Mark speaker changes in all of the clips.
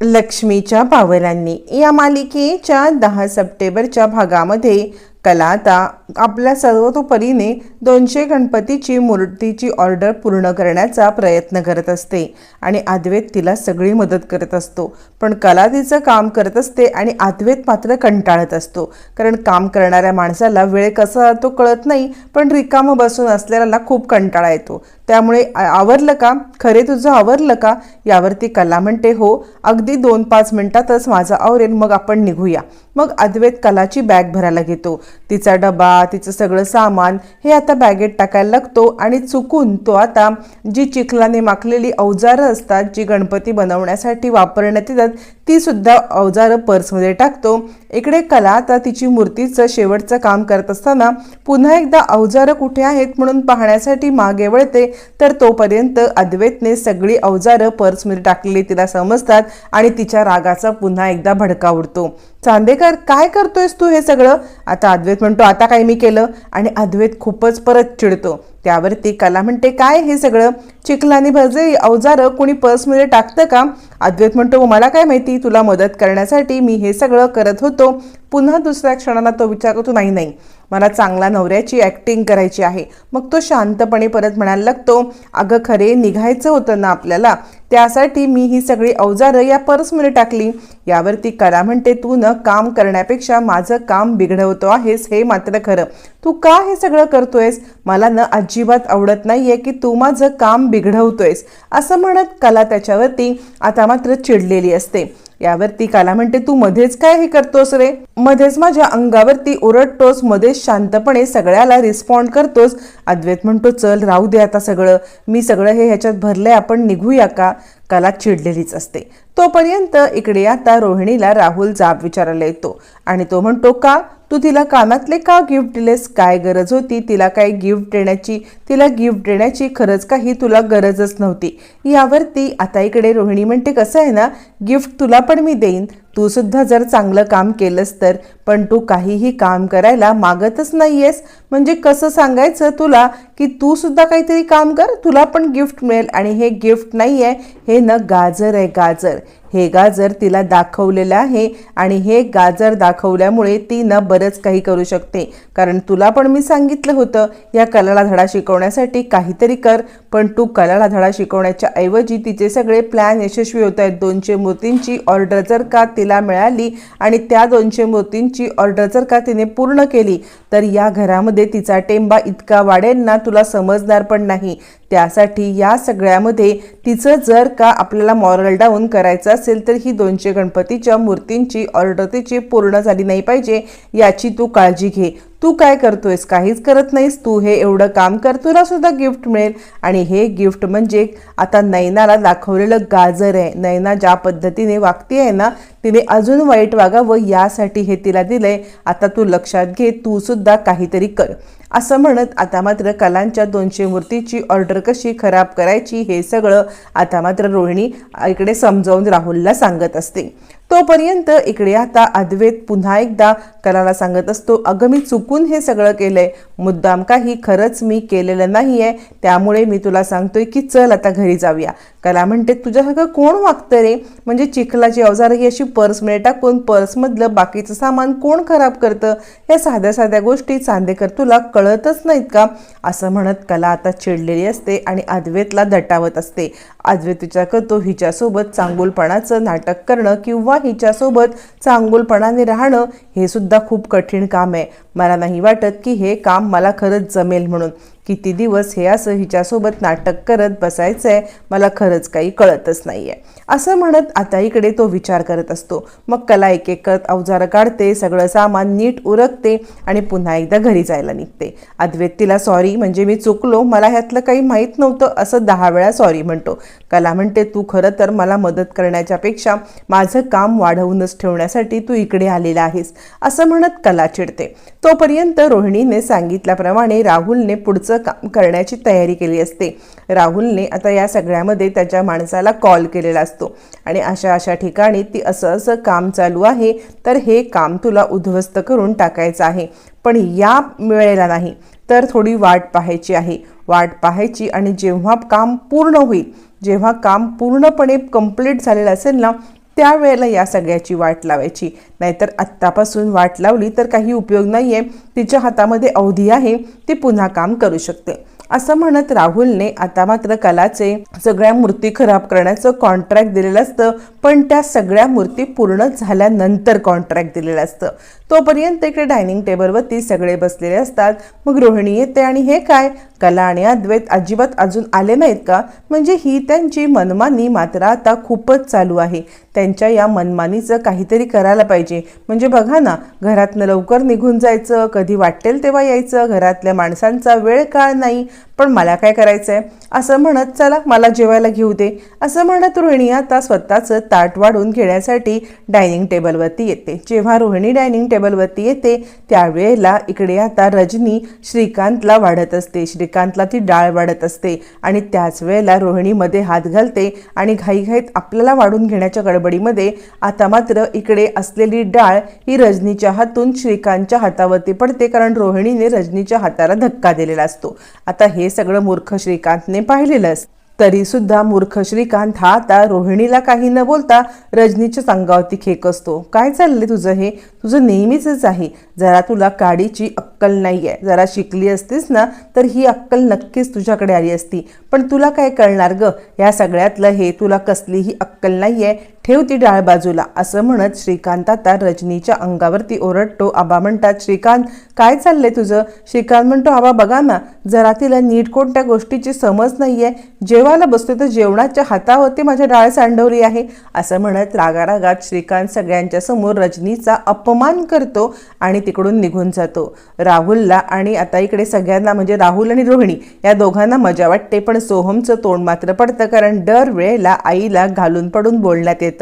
Speaker 1: लक्ष्मीच्या पावलांनी या मालिकेच्या दहा सप्टेंबरच्या भागामध्ये कला आता आपल्या सर्वतोपरीने दोनशे गणपतीची मूर्तीची ऑर्डर पूर्ण करण्याचा प्रयत्न करत असते आणि अद्वैत तिला सगळी मदत करत असतो. पण कला तिचं काम करत असते आणि अद्वैत मात्र कंटाळत असतो. कारण काम करणाऱ्या माणसाला वेळ कसा तो कळत नाही पण रिकामं बसून असलेल्याला खूप कंटाळा येतो. त्यामुळे आवरलं का? खरे तुझं आवरलं का? यावरती कला म्हणते हो अगदी दोन पाच मिनिटातच माझं आवरेल मग आपण निघूया. मग अद्वैत कलाची बॅग भरायला घेतो. तिचा डबा तिचं सगळं सामान हे आता बॅगेत टाकायला लागतो आणि चुकून तो आता जी चिखलाने माखलेली अवजारं असतात जी गणपती बनवण्यासाठी वापरण्यात येतात तीसुद्धा अवजारं पर्समध्ये टाकतो. इकडे कला आता तिची मूर्तीचं शेवटचं काम करत असताना पुन्हा एकदा अवजारं कुठे आहेत म्हणून पाहण्यासाठी मागे वळते. तर तोपर्यंत अद्वैतने सगळी अवजारं पर्समध्ये टाकलेली तिला समजतात आणि तिच्या रागाचा पुन्हा एकदा भडका उडतो. चांदेकर काय करतोयस तू हे सगळं? आता अद्वैत म्हणतो आता काय मी केलं? आणि अद्वैत खूपच परत चिडतो. त्यावर ती कला म्हणते काय हे सगळं? चिखलाने भरजे अवजारं कोणी पर्समध्ये टाकतं का? अद्वैत म्हणतो हो, मला काय माहिती? तुला मदत करण्यासाठी मी हे सगळं करत होतो. पुन्हा दुसऱ्या क्षणाला तो विचार करतो नाही नाही. मला चांगला नवऱ्याची ॲक्टिंग करायची आहे. मग तो शांतपणे परत म्हणायला लागतो अगं खरे निघायचं होतं ना आपल्याला. त्यासाठी मी ही सगळी अवजारं या पर्समध्ये टाकली. यावरती करा म्हणते तू न काम करण्यापेक्षा माझं काम बिघडवतो आहेस हे मात्र खरं. तू का हे सगळं करतोयस? मला न अजिबात आवडत नाहीये की तू माझं काम बिघडवतोयस. असं म्हणत कला त्याच्यावरती आता मात्र चिडलेली असते. यावरती काला म्हणते तू मध्येच काय हे करतोस रे? मध्येच माझ्या अंगावरती ओरडतोस मध्येच शांतपणे सगळ्याला रिस्पॉन्ड करतोस. अद्वैत म्हणतो चल राहू दे आता सगळं. मी सगळं हे ह्याच्यात भरलंय आपण निघूया का? कला चिडलेलीच असते. तोपर्यंत इकडे आता रोहिणीला राहुल जाब विचारायला येतो. आणि तो म्हणतो का? तू तिला कानातले का गिफ्ट दिलेस? काय गरज होती? तिला काय गिफ्ट देण्याची? तिला गिफ्ट देण्याची खरंच काही तुला गरजच नव्हती. यावरती आता इकडे रोहिणी म्हणते कसं आहे ना? गिफ्ट तुला पण मी देईन. तू सुद्धा जर चांगलं काम केलंस तर. पण तू काहीही काम करायला मागतच नाहीयेस. म्हणजे कसं सांगायचं तुला की तू सुद्धा काहीतरी काम कर तुला पण गिफ्ट मिळेल आणि हे गिफ्ट नाही आहे हे न गाजर आहे गाजर. हे गाजर तिला दाखवलेलं आहे आणि हे गाजर दाखवल्यामुळे ती न बरंच काही करू शकते. कारण तुला पण मी सांगितलं होतं या कलाला धडा शिकवण्यासाठी काहीतरी कर पण तू कलाला धडा शिकवण्याच्या ऐवजी तिचे सगळे प्लॅन यशस्वी होत आहेत. दोनशे मूर्तींची ऑर्डर जर का तिला मिळाली आणि त्या दोनशे मूर्तींची ऑर्डर जर का तिने पूर्ण केली तर या घरामध्ये तिचा टेंबा इतका वाढेल ना तुला समजणार पण नाही. त्यासाठी या सगळ्यामध्ये तिचं जर का आपल्याला मॉरल डाऊन करायचं असेल तर ही दोनशे गणपतीच्या मूर्तींची ऑर्डर तिची पूर्ण झाली नाही पाहिजे याची तू काळजी घे. तू काय करतोयस? काहीच करत नाहीस. तू हे एवढं काम कर. तुला सुद्धा गिफ्ट मिळेल. आणि हे गिफ्ट म्हणजे आता नैनाला दाखवलेलं गाजर आहे. नैना ज्या पद्धतीने वागती आहे ना तिने अजून वाईट वागावं यासाठी हे तिला दिलंय. आता तू लक्षात घे तू सुद्धा काहीतरी कर. असं म्हणत आता मात्र कलांच्या दोनशे मूर्तीची ऑर्डर कशी खराब करायची हे सगळं आता मात्र रोहिणी इकडे समजावून राहुलला सांगत असते. तोपर्यंत इकडे आता अद्वैत पुन्हा एकदा कलाला सांगत असतो अगं मी चुकून हे सगळं केलंय. मुद्दाम काही खरंच मी केलेलं नाही आहे त्यामुळे मी तुला सांगतोय की चल आता घरी जाऊया. कला म्हणते तुझ्यासारखं कोण वागतं रे? म्हणजे चिखलाची अवजार ही अशी पर्समध्ये टाकून पर्समधलं बाकीचं सामान कोण खराब करतं? या साध्या साध्या गोष्टी चांदेकर तुला कळतच नाहीत का? असं म्हणत कला आता चिडलेली असते आणि अद्वैतला दटावत असते. अद्वैत विचार करतो हिच्यासोबत चांगुलपणाचं नाटक करणं किंवा हिच्यासोबत चांगुलपणाने राहणं हे सुद्धा खूप कठीण काम आहे. मला नाही वाटत की हे काम मला खरंच जमेल म्हणून. किती दिवस हे असं हिच्यासोबत नाटक करत बसायचं आहे मला खरंच काही कळतच नाही आहे असं म्हणत आता इकडे तो विचार करत असतो. मग कला एक एक करत अवजारं काढते सगळं सामान नीट उरकते आणि पुन्हा एकदा घरी जायला निघते. अद्वैत तिला सॉरी म्हणजे मी चुकलो मला ह्यातलं काही माहीत नव्हतं असं दहा वेळा सॉरी म्हणतो. कला म्हणते तू खरं तर मला मदत करण्याच्या पेक्षा माझं काम वाढवूनच ठेवण्यासाठी तू इकडे आलेला आहेस असं म्हणत कला चिडते. तोपर्यंत रोहिणीने सांगितल्याप्रमाणे राहुलने पुढचं काम करण्याची तयारी केली असते. राहुलने आता या सगळ्यामध्ये त्याच्या माणसाला कॉल केलेला असतो. आणि अशा अशा ठिकाणी ती असं असं काम चालू आहे तर हे काम तुला उद्ध्वस्त करून टाकायचं आहे. पण या वेळेला नाही तर थोडी वाट पाहायची आहे. वाट पाहायची आणि जेव्हा काम पूर्ण होईल जेव्हा काम पूर्णपणे कंप्लीट झालेलं असेल ना त्यावेळेला या सगळ्याची वाट लावायची. नाहीतर आत्तापासून वाट लावली तर काही उपयोग नाही आहे तिच्या हातामध्ये अवधी आहे. ती पुन्हा काम करू शकते. असं म्हणत राहुलने आता मात्र कलाचे सगळ्या मूर्ती खराब करण्याचं कॉन्ट्रॅक्ट दिलेलं असतं. पण त्या सगळ्या मूर्ती पूर्ण झाल्यानंतर कॉन्ट्रॅक्ट दिलेलं असतं. तोपर्यंत इकडे डायनिंग टेबलवरती सगळे बसलेले असतात. मग रोहिणी येते आणि हे काय? कला आणि अद्वैत अजिबात अजून आले नाहीत का? म्हणजे ही त्यांची मनमानी मात्र आता खूपच चालू आहे. त्यांच्या या मनमानीचं काहीतरी करायला पाहिजे. म्हणजे बघा ना घरातनं लवकर निघून जायचं कधी वाटेल तेव्हा यायचं घरातल्या माणसांचा वेळ काळ नाही. पण मला काय करायचं आहे असं म्हणत चला मला जेवायला घेऊ दे. असं म्हणत रोहिणी आता स्वतःचं ताट वाढून घेण्यासाठी डायनिंग टेबलवरती येते. जेव्हा रोहिणी डायनिंग टेबलवरती येते त्यावेळेला इकडे आता रजनी श्रीकांतला वाढत असते. श्री श्रीकांतला ती डाळ वाढत असते आणि त्याच वेळेला रोहिणीमध्ये हात घालते आणि घाईघाईत आपल्याला वाढून घेण्याच्या गडबडीमध्ये आता मात्र इकडे असलेली डाळ ही रजनीच्या हातून श्रीकांतच्या हातावरती पडते कारण रोहिणीने रजनीच्या हाताला धक्का दिलेला असतो. आता हे सगळं मूर्ख श्रीकांतने पाहिलेलं असतं. तरीसुद्धा मूर्ख श्रीकांत हा आता रोहिणीला काही न बोलता रजनीच्या अंगावरती खेक असतो. काय चाललंय तुझं हे? तुझं नेहमीचंच आहे. जरा तुला काडीची अक्कल नाही आहे जरा शिकली असतीस ना तर ही अक्कल नक्कीच तुझ्याकडे आली असती. पण तुला काय कळणार ग? या सगळ्यातलं हे तुला कसलीही अक्कल नाही आहे ठेव ती डाळ बाजूला असं म्हणत श्रीकांत आता रजनीच्या अंगावरती ओरडतो. आबा म्हणतात श्रीकांत काय चाललंय तुझं? श्रीकांत म्हणतो आबा बघा ना जरा तिला नीट कोणत्या गोष्टीची समज नाही आहे जेवायला बसतो तर जेवणाच्या हातावरती माझ्या डाळ सांडवली आहे. असं म्हणत रागारागात श्रीकांत सगळ्यांच्या समोर रजनीचा अपमान करतो आणि तिकडून निघून जातो. राहुलला आणि आता इकडे सगळ्यांना म्हणजे राहुल आणि रोहिणी या दोघांना मजा वाटते पण सोहमचं तोंड मात्र पडतं कारण दर वेळेला आईला घालून पडून बोलण्यात येतं.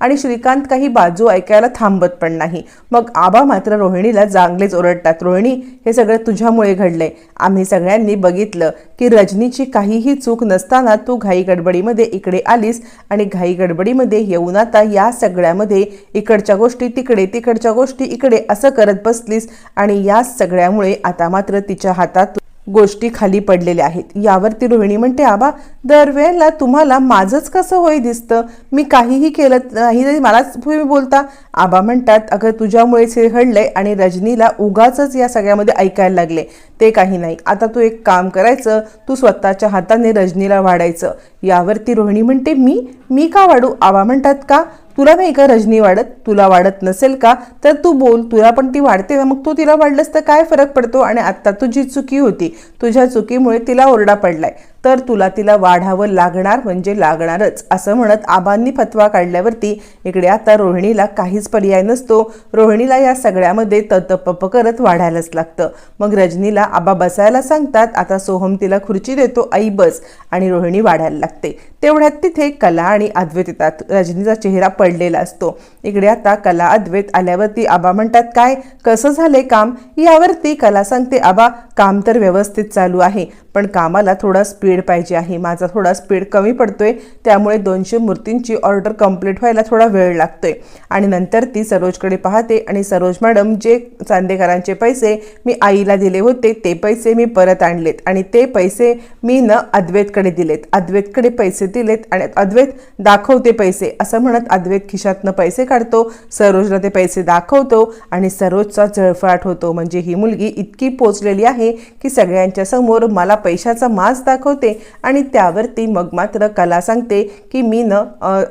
Speaker 1: आणि श्रीकांत काही बाजू ऐकायला थांबत पण नाही. मग आबा मात्र रोहिणीला चांगलेच ओरडतात रोहिणी हे सगळं तुझ्यामुळे घडलंय. आम्ही सगळ्यांनी बघितलं की रजनीची काहीही चूक नसताना तू घाई गडबडीमध्ये इकडे आलीस आणि घाई गडबडीमध्ये येऊन आता या सगळ्यामध्ये इकडच्या गोष्टी तिकडे तिकडच्या गोष्टी इकडे असं करत बसलीस आणि या सगळ्यामुळे आता मात्र तिच्या हातात गोष्टी खाली पडलेल्या आहेत. यावरती रोहिणी म्हणते आबा दरवेळेला तुम्हाला माझंच कसं होई दिसतं? मी काहीही केलं नाही तरी मलाच तुम्ही बोलता? आबा म्हणतात अगं तुझ्यामुळेच हे घडलंय आणि रजनीला उगाच या सगळ्यामध्ये ऐकायला लागले. ते काही नाही. आता तू एक काम करायचं. तू स्वतःच्या हाताने रजनीला वाढायचं. यावरती रोहिणी म्हणते मी? मी का वाढू? आबा म्हणतात का? तुला नाही का रजनी वाढत? तुला वाढत नसेल का? तर तू बोल तुला पण ती वाढते ना. मग तू तिला वाढलंस तर काय फरक पडतो? आणि आत्ता तुझी चुकी होती. तुझ्या चुकीमुळे तिला ओरडा पडलाय. तर तुला तिला वाढावं लागणार म्हणजे लागणारच असं म्हणत आबांनी फतवा काढल्यावरती इकडे आता रोहिणीला काहीच पर्याय नसतो. रोहिणीला या सगळ्यामध्ये ततपप करत वाढायलाच लागतं. मग रजनीला आबा बसायला सांगतात आता सोहम तिला खुर्ची देतो आई बस आणि रोहिणी वाढायला लागते. तेवढ्यात तिथे कला आणि अद्वैत येतात. रजनीचा चेहरा पडलेला असतो. इकडे आता कला अद्वैत आल्यावरती आबा म्हणतात काय? कसं झाले काम? यावरती कला सांगते आबा काम तर व्यवस्थित चालू आहे पण कामाला थोडा स्पीड स्पीड पाहिजे आहे. माझा थोडा स्पीड कमी पडतोय त्यामुळे दोनशे मूर्तींची ऑर्डर कंप्लीट व्हायला थोडा वेळ लागतोय. आणि नंतर ती सरोजकडे पाहते आणि सरोज मॅडम जे चांदेकरांचे पैसे मी आईला दिले होते ते पैसे मी परत आणलेत. आणि ते पैसे मी न अद्वैतकडे दिलेत. अद्वैतकडे पैसे दिलेत आणि अद्वैत दाखवते पैसे. असं म्हणत अद्वैत खिशातनं पैसे काढतो सरोजला ते पैसे दाखवतो आणि सरोजचा जळफाट होतो. म्हणजे ही मुलगी इतकी पोचलेली आहे की सगळ्यांच्या समोर मला पैशाचा मास दाखवतो. आणि त्यावरती मग मात्र कला सांगते की मी न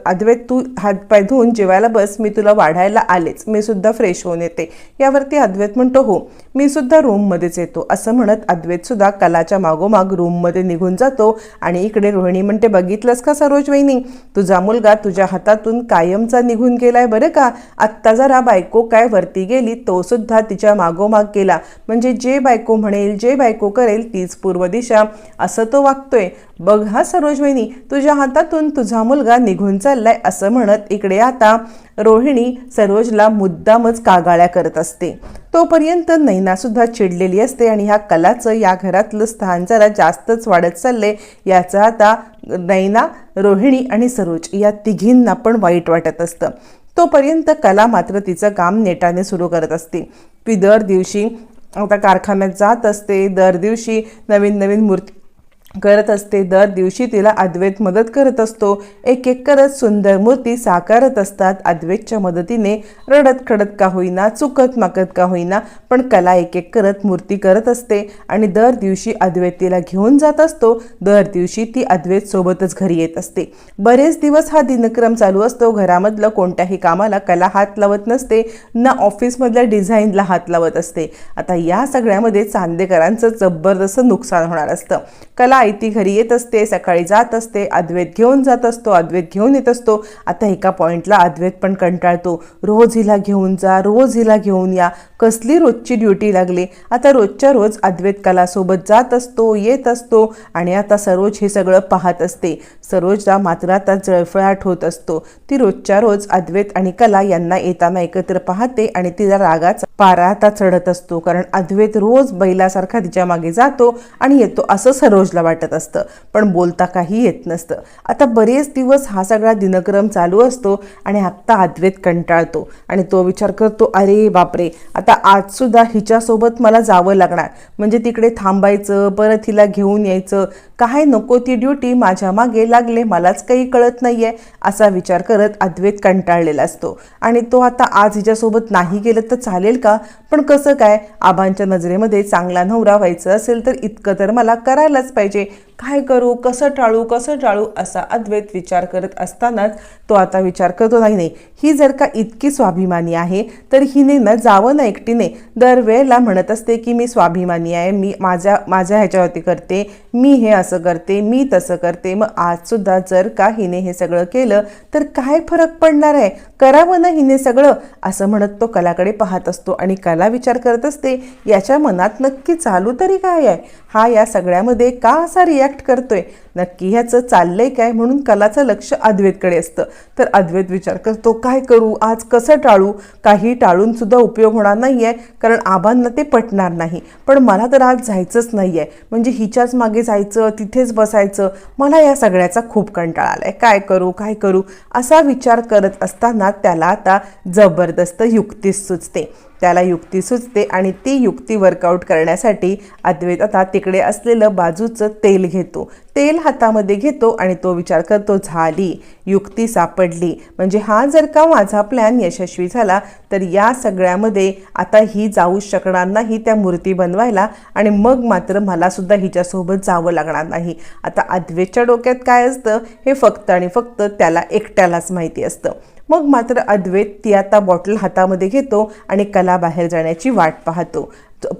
Speaker 1: अद्वैत तू हातपाय धुवून जेवायला बस मी तुला वाढायला आलेच. मी सुद्धा फ्रेश होऊन येते. यावरती अद्वैत म्हणतो हो मी सुद्धा रूममध्येच येतो. असं म्हणत अद्वैत सुद्धा कलाच्या मागोमाग रूममध्ये निघून जातो. आणि इकडे रोहिणी म्हणते बघितलंस का सरोज वहिनी? तुझा मुलगा तुझ्या हातातून कायमचा निघून गेलाय बरं का? आत्ता जरा बायको काय वरती गेली तो सुद्धा तिच्या मागोमाग गेला. म्हणजे जे बायको म्हणेल जे बायको करेल तीच पूर्व दिशा. असं तो मागतोय बघ हा सरोज वहिनी तुझ्या हातातून तुझा मुलगा निघून चाललाय असं म्हणत इकडे आता रोहिणी सरोजला मुद्दामच कागाळ्या करत असते. तोपर्यंत नैना सुद्धा चिडलेली असते आणि ह्या कलाचं या घरातलं स्थान जरा जास्तच वाढत चाललंय. याचं आता नैना रोहिणी आणि सरोज या तिघींना पण वाईट वाटत असतं. तोपर्यंत कला मात्र तिचं काम नेटाने सुरू करत असते. ती दर दिवशी आता कारखान्यात जात असते. दर दिवशी नवीन नवीन मूर्ती करत असते. दर दिवशी तिला अद्वैत मदत करत असतो. एक एक करत सुंदर मूर्ती साकारत असतात. अद्वैतच्या मदतीने रडत खडत का होईना चुकत माकत का होईना पण कला एक एक करत मूर्ती करत असते आणि दर दिवशी अद्वैत तिला घेऊन जात असतो. दर दिवशी ती अद्वैत सोबतच घरी येत असते. बरेच दिवस हा दिनक्रम चालू असतो. घरामधलं कोणत्याही कामाला कला हात लावत नसते. ना ऑफिसमधल्या डिझाईनला हात लावत असते. आता या सगळ्यामध्ये चांदेकरांचं जबरदस्त नुकसान होणार असतं. कला आई ती घरी येत असते सकाळी जात असते अद्वैत घेऊन जात असतो अद्वैत घेऊन येत असतो. आता एका पॉईंटला अद्वैत पण कंटाळतो. रोज हिला घेऊन जा रोज हिला घेऊन या. कसली रोजची ड्युटी लागली? आता रोजच्या रोज अद्वैत कलासोबत जात असतो येत असतो आणि आता सरोज हे सगळं पाहत असते. सरोजला मात्र आता जळफळाट होत असतो. ती रोजच्या रोज अद्वैत आणि कला यांना येताना एकत्र पाहते आणि तिला रागाचा पारा आता चढत असतो. कारण अद्वैत रोज बैलासारखा तिच्यामागे जातो आणि येतो असं सरोजला वाटत असतं. पण बोलता काही येत नसतं. आता बरेच दिवस हा सगळा दिनक्रम चालू असतो आणि आत्ता अद्वैत कंटाळतो. आणि तो विचार करतो अरे बापरे! आता आजसुद्धा हिच्यासोबत मला जावं लागणार. म्हणजे तिकडे थांबायचं परत हिला घेऊन यायचं. काय नको ती ड्युटी माझ्या मागे लागले मलाच काही कळत नाही आहे असा विचार करत अद्वैत कंटाळलेला असतो. आणि तो आता आज हिच्यासोबत नाही गेलं तर चालेल का? Луценка पण कसं काय? आबांच्या नजरेमध्ये चांगला नवरा व्हायचं असेल तर इतकं तर मला करायलाच पाहिजे. काय करू? कसं टाळू? कसं टाळू? असा अद्वैत विचार करत असतानाच तो आता विचार करतो नाही नाही ही जर का इतकी स्वाभिमानी आहे तर हिने ना जावं ना एकटीने. दरवेळेला म्हणत असते की मी स्वाभिमानी आहे मी माझ्या माझ्या ह्याच्यावरती करते मी हे असं करते मी तसं करते. मग आजसुद्धा जर का हिने हे सगळं केलं तर काय फरक पडणार आहे? करावं ना हिने सगळं? असं म्हणत तो कलाकडे पाहत असतो आणि कला विचार करत असते याच्या मनात नक्की चालू तरी काय आहे? हा या सगळ्यामध्ये का असा रिॲक्ट करतोय? नक्की ह्याचं चाललंय काय? म्हणून कलाचं लक्ष अद्वैतकडे असतं. तर अद्वैत विचार करतो काय करू? आज कसं टाळू? काही टाळून सुद्धा उपयोग होणार नाही आहे कारण आबांना ते पटणार नाही. पण मला तर आज जायचंच नाही आहे म्हणजे हिच्याच मागे जायचं तिथेच बसायचं मला या सगळ्याचा खूप कंटाळा आलाय. काय करू? काय करू? असा विचार करत असताना त्याला आता जबरदस्त युक्ती सुचते. त्याला युक्ती सुचते आणि ती युक्ती वर्कआउट करण्यासाठी अद्वैत आता तिकडे असलेलं बाजूचं तेल घेतो. तेल हातामध्ये घेतो आणि तो विचार करतो झाली युक्ती सापडली. म्हणजे हा जर का माझा प्लॅन यशस्वी झाला तर या सगळ्यामध्ये आता ही जाऊ शकणार नाही त्या मूर्ती बनवायला आणि मग मात्र मलासुद्धा हिच्यासोबत जावं लागणार नाही. आता अद्वैतच्या डोक्यात काय असतं? हे फक्त आणि फक्त त्याला एकट्यालाच माहिती असतं. मग मात्र अद्वैत ती आता बॉटल हातामध्ये घेतो आणि कला बाहेर जाण्याची वाट पाहतो.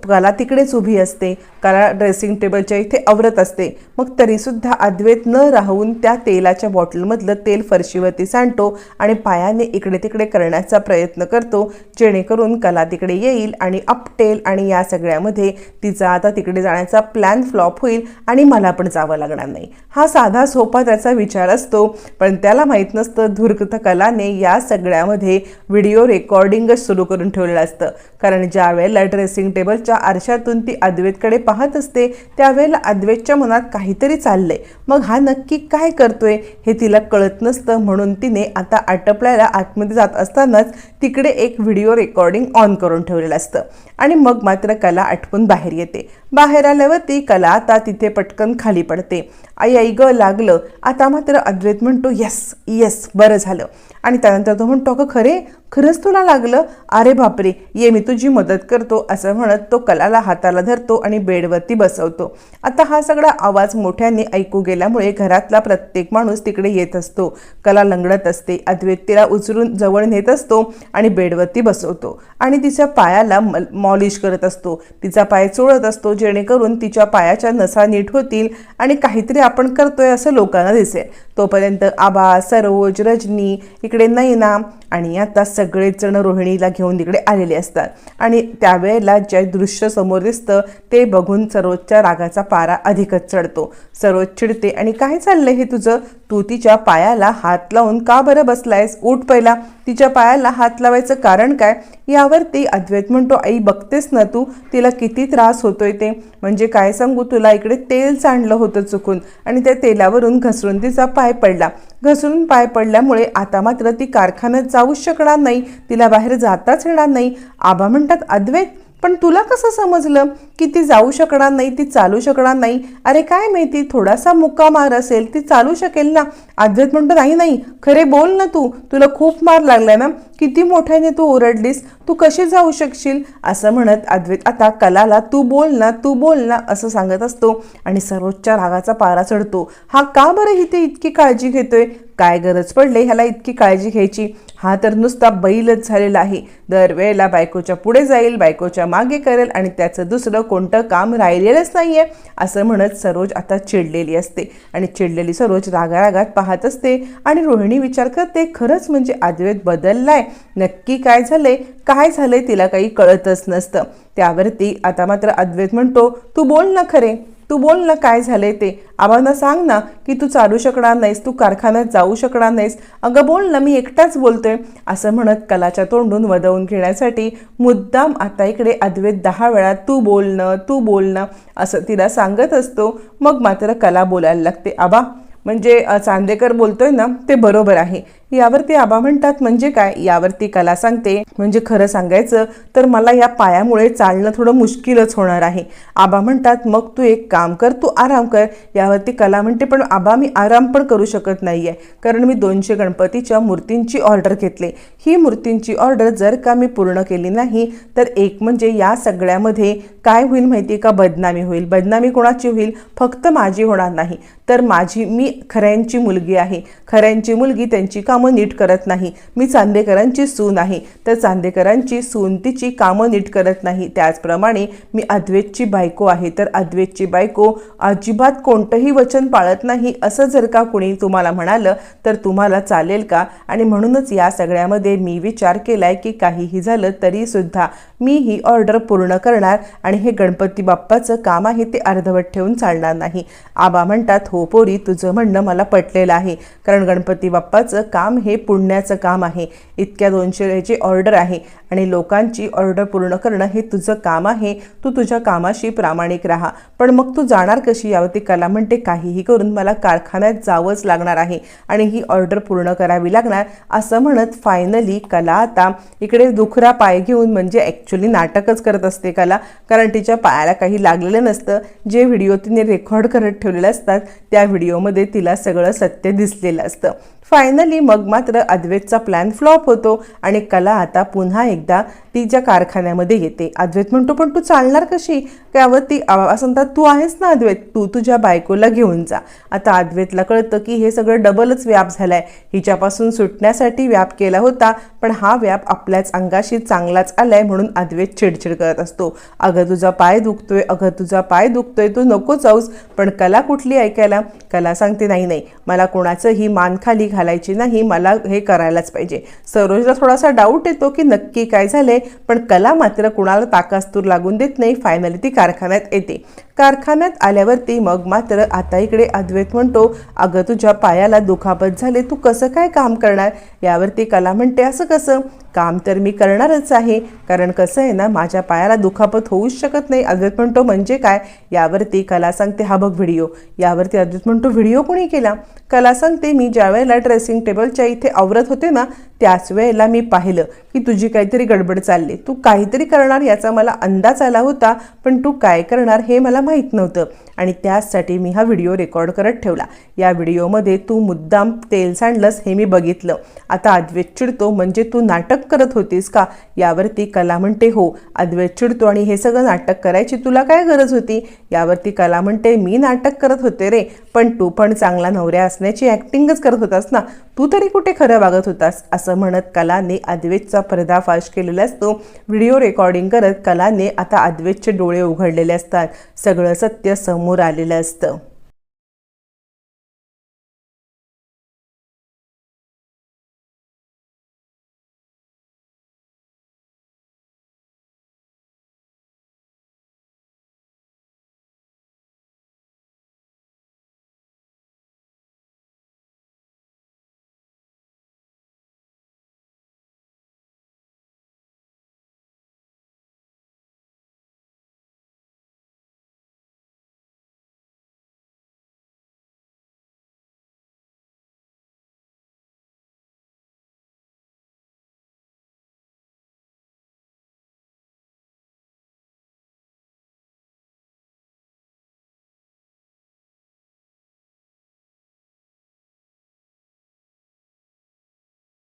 Speaker 1: कला तिकडेच उभी असते. कला ड्रेसिंग टेबलच्या इथे आवरत असते. मग तरीसुद्धा अद्वैत न राहून त्या तेलाच्या बॉटलमधलं तेल फरशीवरती सांडतो आणि पायाने इकडे तिकडे करण्याचा प्रयत्न करतो जेणेकरून कला तिकडे येईल आणि अपटेल आणि या सगळ्यामध्ये तिचा आता तिकडे जाण्याचा प्लॅन फ्लॉप होईल आणि मला पण जावं लागणार नाही. हा साधा सोपा त्याचा विचार असतो पण त्याला माहीत नसतं धुर्कत कलाने या सगळ्यामध्ये व्हिडिओ रेकॉर्डिंगच सुरू करून ठेवलेलं असतं. कारण ज्या वेळेला ड्रेसिंग टेबल टेबलच्या आरशातून ती अद्वैतकडे पाहत असते त्यावेळेला अद्वैतच्या मनात काहीतरी चाललंय. मग हा नक्की काय करतोय हे तिला कळत नसतं म्हणून तिने आता आटपल्याला आतमध्ये जात असतानाच तिकडे एक व्हिडिओ रेकॉर्डिंग ऑन करून ठेवलेलं असतं. आणि मग मात्र कला आटपून बाहेर येते. बाहेर आल्यावर ती कला आता तिथे पटकन खाली पडते. आई आई ग लागलं. आता मात्र अद्वैत म्हणतो येस येस बरं झालं. आणि त्यानंतर तो म्हणतो अगं खरे खरंच तुला लागलं? अरे बापरे ये मी तुझी मदत करतो असं म्हणत तो कलाला हाताला धरतो आणि बेडवरती बसवतो. आता हा सगळा आवाज मोठ्याने ऐकू गेल्यामुळे घरातला प्रत्येक माणूस तिकडे येत असतो. कला लंगडत असते अद्वैत तिला उचलून जवळ नेत असतो आणि बेडवरती बसवतो आणि तिच्या पायाला मॉलिश करत असतो. तिचा पाय चोळत असतो जेणेकरून तिच्या पायाच्या नसा नीट होतील आणि काहीतरी आपण करतोय असं लोकांना दिसेल. तोपर्यंत आबा सरोज रजनी इकडे नैना आणि आता सगळेच जण रोहिणीला घेऊन तिकडे आलेले असतात. आणि त्यावेळेला जे दृश्य समोर दिसतं ते बघून सरोजच्या रागाचा पारा अधिकच चढतो. सरोज चिडते आणि काय चाललंय हे तुझं? तू तिच्या पायाला हात लावून का बरं बसलायस? उठ पहिला. तिच्या पायाला हात लावायचं कारण काय यावर ती अद्वैत म्हणतो आई बघतेस ना तू तिला किती त्रास होतोय ते. म्हणजे काय सांगू तुला? इकडे तेल सांडलं होतं चुकून आणि त्या तेलावरून घसरून तिचा पाय पडला. घसरून पाय पडल्यामुळे आता मात्र ती कारखान्यात जाऊच शकणार नाही. तिला बाहेर जाताच येणार नाही. आबा म्हणतात अद्वैत पण तुला कसं समजलं की ती जाऊ शकणार नाही ती चालू शकणार नाही? अरे काय माहिती थोडासा मुक्का मार असेल ती चालू शकेल ना? अद्वैत म्हणतो नाही नाही खरे बोल ना तू. तुला खूप मार लागलाय ना? किती मोठ्याने तू ओरडलीस? तू कशी जाऊ शकशील? असं म्हणत अद्वैत आता कलाला तू बोल ना तू बोल ना असं सांगत असतो आणि सर्वोच्च रागाचा पारा चढतो. हा का बरं इथे इतकी काळजी घेतोय? काय गरज पडले ह्याला इतकी काळजी घ्यायची? हा तर नुसता बैलच झालेला आहे. दरवेळेला बायकोच्या पुढे जाईल बायकोच्या मागे करेल आणि त्याचं दुसरं कोणतं काम राहिलेलंच नाही आहे असं म्हणत सरोज आता चिडलेली असते आणि चिडलेली सरोज रागारागात पाहत असते आणि रोहिणी विचार करते खरंच म्हणजे अद्वैत बदललाय? नक्की काय झालंय? काय झालंय तिला काही कळतच नसतं. त्यावरती आता मात्र अद्वैत म्हणतो तू बोल ना खरे. तू बोल ना काय झालंय ते. आबांना सांग ना की तू चालू शकणार नाहीस तू कारखान्यात जाऊ शकणार नाहीस. अगं बोल ना मी एकटाच बोलतोय. असं म्हणत कलाच्या तोंडून वदवून घेण्यासाठी मुद्दाम आता इकडे अद्वैत दहा वेळा तू बोलणं तू बोलणं असं तिला सांगत असतो. मग मात्र कला बोलायला लागते. आबा म्हणजे चांदेकर बोलतोय ना ते बरोबर आहे. यावरती आबा म्हणतात म्हणजे काय? यावरती कला सांगते म्हणजे खरं सांगायचं तर मला या पायामुळे चालणं थोडं मुश्किलच होणार आहे. आबा म्हणतात मग तू एक काम कर तू आराम कर. यावरती कला म्हणते पण आबा मी आराम पण करू शकत नाहीये कारण मी दोनशे गणपतीच्या मूर्तींची ऑर्डर घेतली. ही मूर्तींची ऑर्डर जर का मी पूर्ण केली नाही तर एक म्हणजे या सगळ्यामध्ये काय होईल माहिती का? बदनामी होईल. बदनामी कोणाची होईल? फक्त माझी होणार नाही. तर माझी मी खऱ्यांची मुलगी आहे. खऱ्यांची मुलगी त्यांची कामं नीट करत नाही. मी चांदेकरांची सून आहे. तर चांदेकरांची सून तिची कामं नीट करत नाही. त्याचप्रमाणे मी अद्वैतची बायको आहे. तर अद्वैतची बायको अजिबात कोणतंही वचन पाळत नाही. असं जर का कुणी तुम्हाला म्हणालं तर तुम्हाला चालेल का? आणि म्हणूनच या सगळ्यामध्ये मी विचार केलाय की काहीही झालं तरीसुद्धा मी ही ऑर्डर पूर्ण करणार आणि हे गणपती बाप्पाचं काम आहे ते अर्धवट ठेवून चालणार नाही. आबा म्हणतात हो पोरी तुझं म्हणणं मला पटलेलं आहे. कारण गणपती बाप्पाचं काम काम हे पुण्याचं काम आहे. इतक्या दोनशेची ऑर्डर आहे. आणि लोकांची ऑर्डर पूर्ण करणं हे तुझं काम आहे. तू तुझ्या कामाशी प्रामाणिक राहा. पण मग तू जाणार कशी यावरती कला म्हणते काहीही करून मला कारखान्यात जावंच लागणार आहे. आणि ही ऑर्डर पूर्ण करावी लागणार असं म्हणत फायनली कला आता इकडे दुखरा पाय घेऊन म्हणजे ॲक्च्युली नाटकच करत असते कला. कारण तिच्या पायाला काही लागलेलं नसतं. जे व्हिडिओ तिने रेकॉर्ड करत ठेवलेले असतात त्या व्हिडिओमध्ये तिला सगळं सत्य दिसलेलं असतं. फायनली मग मात्र अद्वैतचा प्लॅन फ्लॉप होतो आणि कला आता पुन्हा एकदा तिच्या कारखान्यामध्ये येते. अद्वैत म्हणतो पण तू चालणार कशी? त्यावरती असं म्हणतात तू आहेस ना अद्वैत तू तुझ्या बायकोला घेऊन जा. आता अद्वैतला कळतं की हे सगळं डबलच व्याप झालाय. हिच्यापासून सुटण्यासाठी व्याप केला होता पण हा व्याप आपल्याच अंगाशी चांगलाच आलाय म्हणून अद्वैत चिडचिड करत असतो. अगं तुझा पाय दुखतोय अगं तुझा पाय दुखतोय तू नको जाऊस पण कला कुठली ऐकायला? कला सांगते नाही नाही मला कोणाचंही मान खाली घालायची नाही मला हे करायलाच पाहिजे. सरोजला थोडासा डाऊट येतो की नक्की काय झाले पण कला मात्र कुणाला ताकास्तूर लागून देत नाही फायनली ती कारखान्यात येते. कारखान्यात आल्यावरती मग मात्र आता इकडे अद्वैत म्हणतो अगं तुझ्या पायाला दुखापत झाले तू कसं काय काम करणार? यावरती कला म्हणते असं कसं? काम तर मी करणारच आहे. कारण कसं आहे ना माझ्या पायाला दुखापत होऊच शकत नाही. अद्वैत म्हणतो म्हणजे काय? यावरती कला सांगते हा बघ व्हिडिओ. यावरती अद्वैत म्हणतो व्हिडिओ कोणी केला? कला सांगते मी ज्या वेळेला ड्रेसिंग टेबलच्या इथे आवरत होते ना त्याच वेळेला मी पाहिलं की तुझी काहीतरी गडबड चालली. तू काहीतरी करणार याचा मला अंदाज आला होता पण तू काय करणार हे मला माहीत नव्हतं. आणि त्याचसाठी मी हा व्हिडिओ रेकॉर्ड करत ठेवला. या व्हिडिओमध्ये तू मुद्दाम तेल सांडलंस हे मी बघितलं. आता अद्वैत चिडतो म्हणजे तू नाटक करत होतीस का? यावरती कला म्हणते हो. अद्वैत चिडतो आणि हे सगळं नाटक करायची तुला काय गरज होती? यावरती कला म्हणते मी नाटक करत होते रे. पण तू पण चांगला नवऱ्या असण्याची ॲक्टिंगच करत होतास ना. तू तरी कुठे खरं वागत होतास? असं म्हणत कलाने अद्वैतचा पर्दाफाश केलेला असतो. व्हिडिओ रेकॉर्डिंग करत कलाने आता अद्वेतचे डोळे उघडलेले असतात. सगळं सत्य समोर आलेलं असतं.